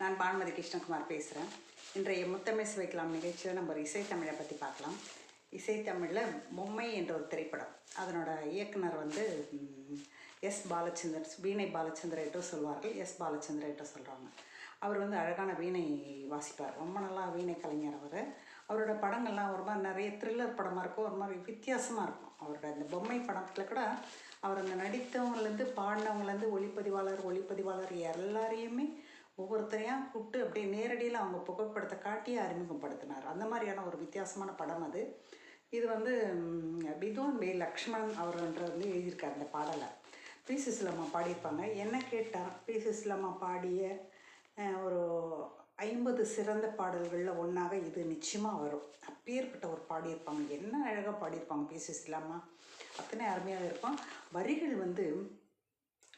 நான் பானுமதி கிருஷ்ணகுமார் பேசுகிறேன் இன்றைய முத்தமிழ் வைக்கலாம் நிகழ்ச்சியில் நம்ம ஒரு இசைத்தமிழை பற்றி பார்க்கலாம். இசைத்தமிழில் பொம்மை என்ற ஒரு திரைப்படம். அதனோட இயக்குனர் வந்து எஸ் பாலச்சந்தர் வீணை பாலச்சந்தர் என்றும் சொல்வார்கள். எஸ் பாலச்சந்தர் என்றும் சொல்கிறாங்க அவர் வந்து அழகான வீணை வாசிப்பார். ரொம்ப நல்லா வீணை கலைஞர் அவர். அவரோட படங்கள்லாம் ஒரு மாதிரி நிறைய த்ரில்லர் படமாக இருக்கும். ஒரு மாதிரி வித்தியாசமாக இருக்கும். அவரோட அந்த பொம்மை படத்தில் கூட அவர் அந்த நடித்தவங்கலேருந்து பாடினவங்கலேருந்து ஒளிப்பதிவாளர் ஒளிப்பதிவாளர் எல்லாரையுமே ஒவ்வொருத்தரையும் கூப்பிட்டு அப்படியே நேரடியில் அவங்க புகைப்படத்தை காட்டியே அறிமுகப்படுத்தினார். அந்த மாதிரியான ஒரு வித்தியாசமான படம் அது. இது வந்து ம், மே வே லக்ஷ்மணன் அவர்ன்ற வந்து எழுதியிருக்கார் இந்த பாடலை. பி சிஸ்லம்மா பாடியிருப்பாங்க. என்ன கேட்டால் பி சிஸ்லம்மா பாடிய ஒரு ஐம்பது சிறந்த பாடல்களில் ஒன்றாக இது நிச்சயமாக வரும். அப்பேற்பட்ட ஒரு பாடியிருப்பாங்க. என்ன அழகாக பாடியிருப்பாங்க பி சிஸ்லம்மா அத்தனை அருமையாக இருக்கும். வரிகள் வந்து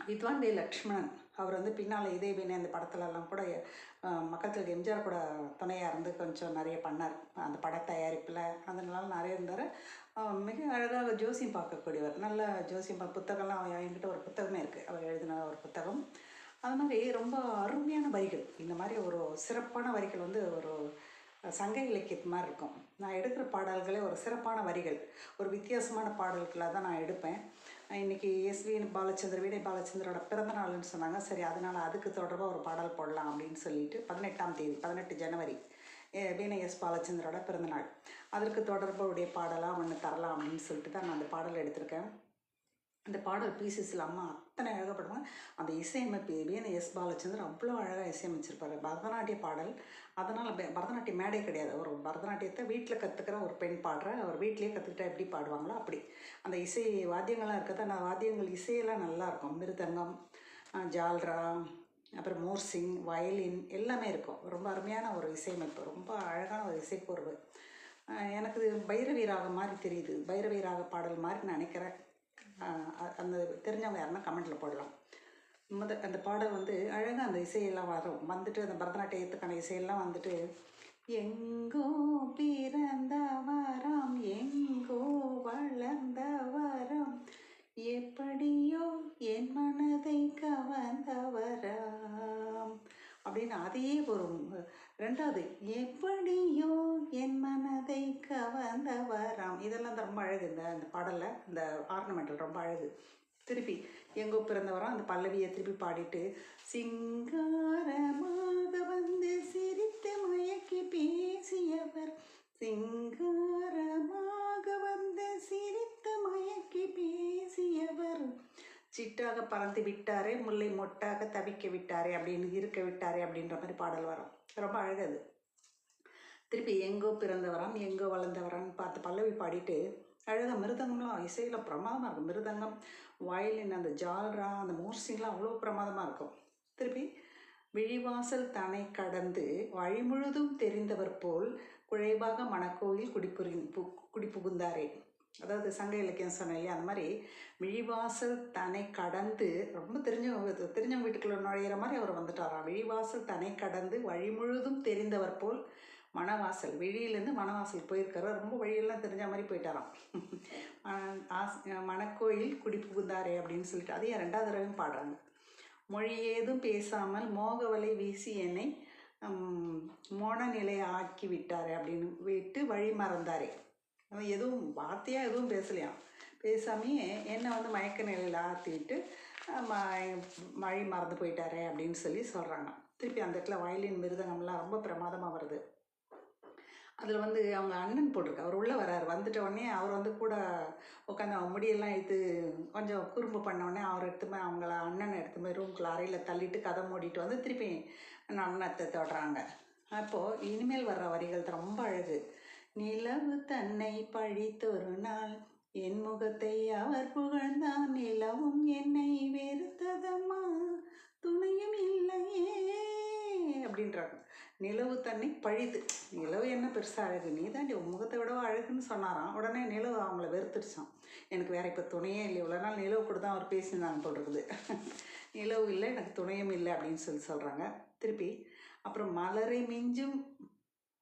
வித்வான் வே லக்ஷ்மணன் அவர் வந்து பின்னால் இதே வீணை அந்த படத்துலலாம் கூட மக்கள் எம்ஜிஆர் கூட துணையாக இருந்து கொஞ்சம் நிறைய பண்ணார். அந்த பட தயாரிப்பில் அதனால நிறைய இருந்தார். மிக அழகாக ஜோசியம் பார்க்கக்கூடியவர். நல்ல ஜோசியம் பா- புத்தகம்லாம் அவ- என்கிட்ட ஒரு புத்தகமே இருக்குது அவர் எழுதின ஒரு புத்தகம். அது மாதிரி ரொம்ப அருமையான வரிகள். இந்த மாதிரி ஒரு சிறப்பான வரிகள் வந்து ஒரு சங்க இலக்கியத்து மாதிரி இருக்கும். நான் எடுக்கிற பாடல்களே ஒரு சிறப்பான வரிகள். ஒரு வித்தியாசமான பாடல்களாக தான் நான் எடுப்பேன். இன்றைக்கி எஸ்வி பாலச்சந்திர வீடை பாலச்சந்திரோட பிறந்த நாள்னு சொன்னாங்க. சரி அதனால் அதுக்கு தொடர்பாக ஒரு பாடல் போடலாம் அப்படின்னு சொல்லிட்டு பதினெட்டாம் தேதி பதினெட்டு ஜனவரி எ- வீணை எஸ் பாலச்சந்திரோட பிறந்தநாள் அதற்கு தொடர்புடைய பாடலாக ஒன்று தரலாம் அப்படின்னு சொல்லிட்டு தான் நான் அந்த பாடல் எடுத்திருக்கேன். அந்த பாடல் பீசஸில் அம்மா அத்தனை அழகப்படுவாங்க அந்த இசையமைப்பு வீணை எஸ் பாலச்சந்தர் அவ்வளோ அழகாக இசையமைச்சிருப்பார். பரதநாட்டிய பாடல். அதனால் பரதநாட்டியம் மேடை கிடையாது. ஒரு பரதநாட்டியத்தை வீட்டில் கற்றுக்கிற ஒரு பெண் பாடுற அவர் வீட்லேயே கற்றுக்கிட்டா எப்படி பாடுவாங்களோ அப்படி. அந்த இசை வாத்தியங்கள்லாம் இருக்கிறது அந்த வாத்தியங்கள் இசையெல்லாம் நல்லாயிருக்கும் மிருதங்கம் ஜால்ரா அப்புறம் மோர்சிங் வயலின் எல்லாமே இருக்கும். ரொம்ப அருமையான ஒரு இசையமைப்பு. ரொம்ப அழகான ஒரு இசைக்கூர்வு எனக்கு பைரவி ராகம் மாதிரி தெரியுது. பைரவி ராக பாடல் மாதிரி நான் நினைக்கிறேன். அந்த தெரிஞ்சவங்க யாருன்னா கமெண்ட்டில் போடலாம். முத அந்த பாடல் வந்து அழகாக அந்த இசையெல்லாம் வரும். வந்துட்டு அந்த பரதநாட்டியத்துக்கான இசையெல்லாம் வந்துட்டு எங்கோ பிறந்த வரம் எங்கோ வளர்ந்த வரம் எப்படியோ என் மனதை கவர்ந்தவராம் அப்படின்னு அதையே ஒரு ரெண்டாவது எப்படியோ என் மனதை கவர்ந்தவராம். இதெல்லாம் ரொம்ப அழகு. இந்த அந்த பாடலில் இந்த ஆர்னமெண்டல் ரொம்ப அழகு. திருப்பி எங்கோ பிறந்தவரம். அந்த பல்லவியை திருப்பி பாடிட்டு சிங்காரமாக வந்து சிரித்து மயக்கி பேசியவர். சிங்காரமாக வந்து சிரித்து மயக்கி பேசியவர். சிட்டாக பறந்து விட்டாரே முல்லை மொட்டாக தவிக்க விட்டாரே அப்படின்னு இருக்க விட்டாரே அப்படின்ற மாதிரி பாடல் வரும். ரொம்ப அழகது திருப்பி எங்கோ பிறந்தவராம் எங்கோ வளர்ந்தவரான்னு பார்த்து பல்லவி பாடிட்டு அழகாக மிருதங்கம்லாம் இசையில் பிரமாதமாக இருக்கும். மிருதங்கம் வயலின் அந்த ஜால்ரா அந்த மோர்சிங்லாம் அவ்வளோ பிரமாதமாக இருக்கும். திருப்பி விழிவாசல் தனை கடந்து வழி முழுதும் தெரிந்தவர் போல் குழைவாக மணக்கோயில் குடிபுரி பு குடிபுகுந்தாரே. அதாவது சங்க இலக்கியம் சொன்னேன் இல்லையா? அந்த மாதிரி விழிவாசல் தனை கடந்து ரொம்ப தெரிஞ்சவங்க தெரிஞ்சவங்க வீட்டுக்குள்ள நுழையிற மாதிரி அவர் வந்துட்டாராம் விழிவாசல் தனை கடந்து வழி முழுதும் தெரிந்தவர் போல் மணவாசல் வெளியிலேருந்து மணவாசல் போயிருக்காரு. ரொம்ப வழியெல்லாம் தெரிஞ்ச மாதிரி போயிட்டாராம். ஆஸ்- மணக்கோயில் குடி புகுந்தாரே அப்படின்னு சொல்லிட்டு அதையும் ரெண்டாவது தடவையும் பாடுறாங்க. மொழி ஏதும் பேசாமல் மோகவலை வீசி என்னை மோன நிலையை ஆக்கி விட்டாரே அப்படின்னு விட்டு வழி மறந்தாரே. அவன் எதுவும் வார்த்தையாக எதுவும் பேசலையாம் பேசாமையே என்னை வந்து மயக்க நிலையில் ஆற்றிட்டு மழை மறந்து போயிட்டாரே அப்படின்னு சொல்லி சொல்கிறாங்க திருப்பி அந்த இடத்துல வயலின் மிருதங்கம்லாம் ரொம்ப பிரமாதமாக வருது. அதில் வந்து அவங்க அண்ணன் போட்டிருக்கு அவர் உள்ளே வராரு. வந்துட்ட உடனே அவர் வந்து கூட உட்காந்து அவங்க முடியெல்லாம் எடுத்து கொஞ்சம் குறும்பு பண்ண உடனே அவர் எடுத்து போய் அவங்கள அண்ணனை எடுத்துமே போய் ரூம்குள்ள அறையில் தள்ளிட்டு கதை மூடிட்டு வந்து திருப்பி அண்ணத்தை தொடுறாங்க. அப்போது இனிமேல் வர்ற வரிகள் ரொம்ப அழகு. நிலவு தன்னை பழித்தொரு நாள். என் முகத்தை அவர் புகழ்ந்தான் நிலவும் என்னை வெறுத்ததம்மா. துணையும் இல்லையே அப்படின்றாங்க. நிலவு தன்னை பழிது நிலவு என்ன பெருசாக அழகு? நீ தாண்டி உன் முகத்தை விட அழகுன்னு சொன்னாராம். உடனே நிலவு அவங்கள வெறுத்துடுச்சான் எனக்கு வேற இப்போ துணையே இல்லை. இவ்வளோ நாள் நிலவு கூட தான் அவர் பேசியிருந்தாங்க போல் இருக்குது. நிலவு இல்லை எனக்கு துணையும் இல்லை அப்படின்னு சொல்லி சொல்கிறாங்க திருப்பி அப்புறம் மலரை மிஞ்சும்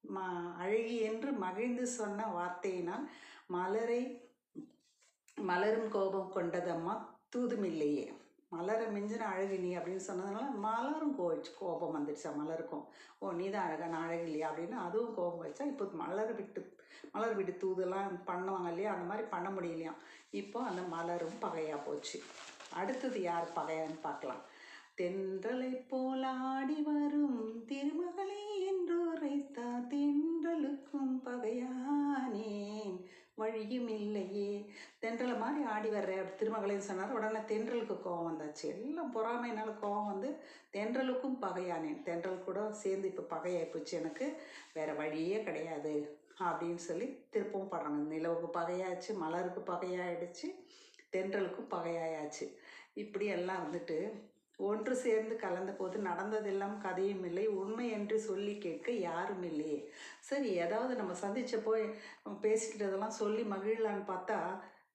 ம அழகி என்று மகிழ்ந்து சொன்ன வார்த்தையினால் மலரை மலரும் கோபம் கொண்டதம்மா தூதுமில்லையே. மலரை மிஞ்சின அழகு நீ அப்படின்னு சொன்னதுனால மலரும் கோவிச்சு கோபம் வந்துடுச்சா மலருக்கும். ஓ நீ தான் அழகா நான் அழகு இல்லையா அப்படின்னு அதுவும் கோபம் வச்சா இப்போ மலர் விட்டு மலர் விட்டு தூதெல்லாம் பண்ணுவாங்க இல்லையா அந்த மாதிரி பண்ண முடியலையாம். இப்போ அந்த மலரும் பகையாக போச்சு. அடுத்தது யார் பகையான்னு பார்க்கலாம். தென்றலை போல் ஆடி வரும் திருமகளே வழியும் இல்லையே தென்றலை மாதிரி ஆடி வர்ற திருமகளேன்னு சொன்னார். உடனே தென்றலுக்கு கோவம் வந்தாச்சு. எல்லாம் பொறாமைனால கோவம் வந்து தென்றலுக்கும் பகையானேன். தென்றல் கூட சேர்ந்து இப்போ பகையாகி போச்சு எனக்கு. வேற வழியே கிடையாது அப்படின்னு சொல்லி திருப்பவும் பாடுறாங்க. நிலவுக்கு பகையாச்சு மலருக்கு பகையாயிடுச்சு தென்றலுக்கும் பகையாயாச்சு. இப்படி எல்லாம் வந்துட்டு ஒன்று சேர்ந்து கலந்த போது நடந்ததெல்லாம் கதையும் இல்லை. உண்மை என்று சொல்லி கேட்க யாரும் இல்லையே சரி ஏதாவது நம்ம சந்திச்சப்போ பேசிக்கிட்டதெல்லாம் சொல்லி மகிழலான்னு பார்த்தா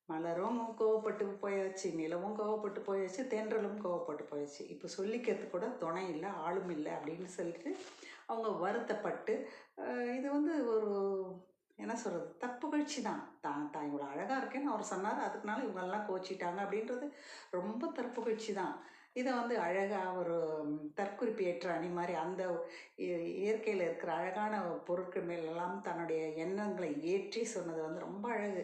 மலரும் கோவப்பட்டு போயாச்சு நிலவும் கோவப்பட்டு போயாச்சு தென்றலும் கோவப்பட்டு போயாச்சு. இப்போ சொல்லிக்கிறது கூட துணை இல்லை ஆளும் இல்லை அப்படின்னு சொல்லிட்டு அவங்க வருத்தப்பட்டு இது வந்து ஒரு என்ன சொல்கிறது தப்புகழ்ச்சி தான். தான் தான் இவ்வளோ அழகாக இருக்கேன்னு அவர் சொன்னார். அதுக்குனால இவங்கெல்லாம் கோச்சிட்டாங்க அப்படின்றது ரொம்ப தற்புகழ்ச்சி தான். இதை வந்து அழகாக ஒரு தற்குறிப்பு ஏற்ற அணி மாதிரி அந்த இ- இயற்கையில் இருக்கிற அழகான பொருட்கள் மேலெல்லாம் தன்னுடைய எண்ணங்களை ஏற்றி சொன்னது வந்து ரொம்ப அழகு.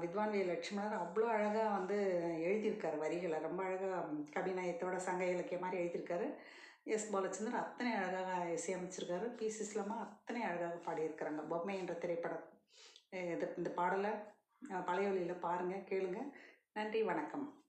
வித்வான் வே. லட்சுமணர் அவ்வளோ அழகாக வந்து எழுதியிருக்காரு வரிகளை. ரொம்ப அழகாக கவிநயத்தோட சங்க இலக்கிய மாதிரி எழுதியிருக்காரு. எஸ். பாலச்சந்தர் அத்தனை அழகாக இசையமைச்சிருக்காரு. பி. சிஸ்லமா அத்தனை அழகாக பாடியிருக்கிறாங்க. பொம்மை என்ற திரைப்படம் இது இந்த பாடலை அஹ், பழைய ஒலியில் பாருங்கள் கேளுங்கள் நன்றி வணக்கம்.